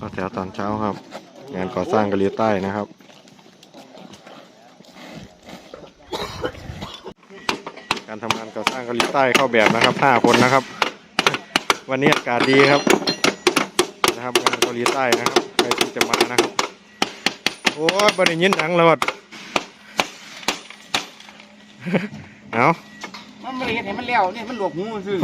ก็แถวตอนเช้าครับ งานก่อสร้างเกาหลีใต้นะครับ การทำงานก่อสร้างเกาหลีใต้เข้าแบบนะครับห้าคนนะครับ วันนี้อากาศดีครับ นะครับงานเกาหลีใต้นะครับใครที่จะมานะครับ โอ้ยบริยินหนังแล้วอะเอามันไม่เห็นเห็นมันแล้วเนี่ยมันหลวกหูซื่อ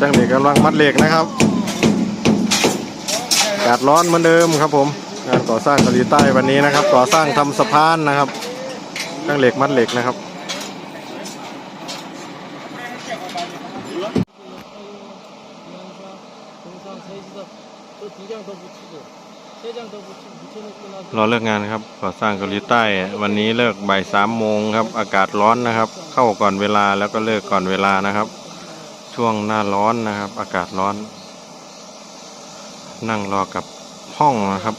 จ้างเด็กกำลังมัดเหล็กนะครับอากาศร้อนเหมือนเดิมครับผมงานก่อสร้างเกาหลีใต้วันนี้นะครับ ก่อสร้างทำสะพานนะครับจ้างเหล็กมัดเหล็กนะครับรอเลิกงานครับก่อสร้างเกาหลีใต้ วันนี้เลิกบ่ายสามโมงครับ อากาศร้อนนะครับ เข้าก่อนเวลาแล้วก็เลิกก่อนเวลานะครับ ช่วงหน้าร้อนนะครับ อากาศร้อน นั่งรอกับห้องนะครับ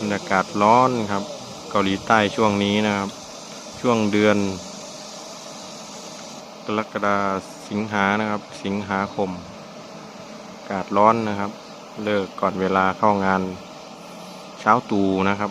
บรรยากาศร้อนครับ เกาหลีใต้ช่วงนี้นะครับ ช่วงเดือน กรกฎาสิงหานะครับ สิงหาคม อากาศร้อนนะครับ เลิกก่อนเวลาเข้างานเช้าตู่นะครับ